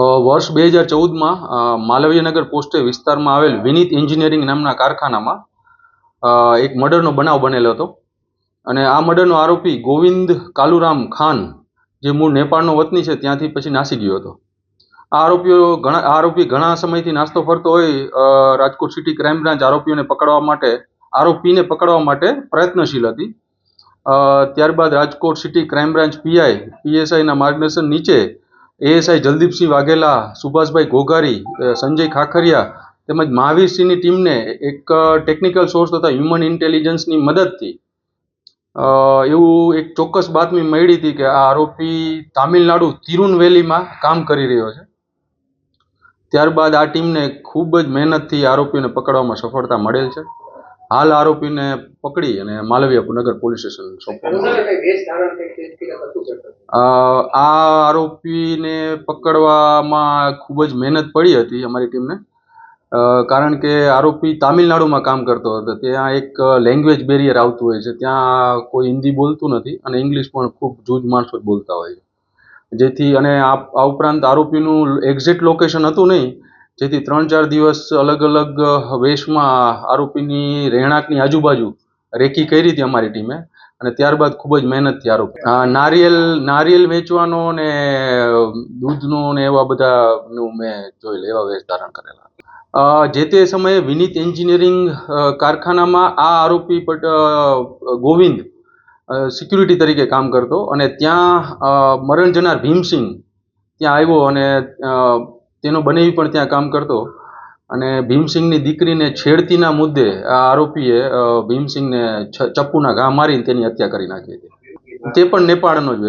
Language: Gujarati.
વર્ષ બે હજાર ચૌદમાં માલવીયનગર પોસ્ટે વિસ્તારમાં આવેલ વિનીત એન્જિનિયરિંગ નામના કારખાનામાં એક મર્ડરનો બનાવ બનેલો હતો. અને આ મર્ડરનો આરોપી ગોવિંદ કાલુરામ ખાન, જે મૂળ નેપાળનો વતની છે, ત્યાંથી પછી નાસી ગયો હતો. આ આરોપીઓ ઘણા આરોપી ઘણા સમયથી નાસ્તો ફરતો હોય રાજકોટ સિટી ક્રાઇમ બ્રાન્ચ આરોપીઓને પકડવા માટે, આરોપીને પકડવા માટે પ્રયત્નશીલ હતી. ત્યારબાદ Rajkot city crime branch PI, પીએસઆઈના માર્ગદર્શન નીચે એએસઆઈ જલદીપસિંહ વાઘેલા, સુભાષભાઈ ઘોઘારી સંજય ખાખરિયા તેમજ મહાવીરસિંહની ટીમને એક ટેકનિકલ સોર્સ તથા હ્યુમન ઇન્ટેલિજન્સની મદદથી એવું એક ચોક્કસ બાતમી મળી હતી કે આ આરોપી તામિલનાડુ તિરુનવેલીમાં કામ કરી રહ્યો છે. ત્યારબાદ આ ટીમને ખૂબ જ મહેનતથી આરોપીને પકડવામાં સફળતા મળેલ છે. હાલ આરોપીને પકડી અને માલવીય નગર પોલીસ સ્ટેશન સોંપવામાં આ આરોપીને પકડવામાં ખૂબ જ મહેનત પડી હતી અમારી ટીમને. કારણ કે આરોપી તામિલનાડુમાં કામ કરતો હતો. ત્યાં એક લેંગ્વેજ બેરિયર આવતું હોય છે. ત્યાં કોઈ હિન્દી બોલતું નથી અને ઇંગ્લિશ પણ ખૂબ જૂજ માણસો જ બોલતા હોય છે. જેથી અને આ ઉપરાંત આરોપીનું એક્ઝેક્ટ લોકેશન હતું નહીં જેથી ત્રણ ચાર દિવસ અલગ અલગ વેશમાં આરોપીની રહેણાંકની આજુબાજુ રેકી કરી હતી અમારી ટીમે અને ત્યારબાદ ખૂબ જ મહેનતથી આરોપી. નારિયેલ નારિયેલ વેચવાનો ને દૂધનું ને એવા બધાનું મેં જોયેલ એવા વેશ ધારણ કરેલા. જે તે સમયે વિનીત એન્જિનિયરિંગ કારખાનામાં આ આરોપી પટ ગોવિંદ સિક્યુરિટી તરીકે કામ કરતો અને ત્યાં મરણ જનાર ભીમસિંહ ત્યાં આવ્યો અને તેનો બનેવી પણ ત્યાં કામ કરતો અને ભીમસિંહની દીકરીને છેડતીના મુદ્દે આ આરોપીએ અ, ભીમસિંહને ચપ્પુના ઘા મારીને તેની હત્યા કરી નાખી હતી તે પણ નેપાળનો જ.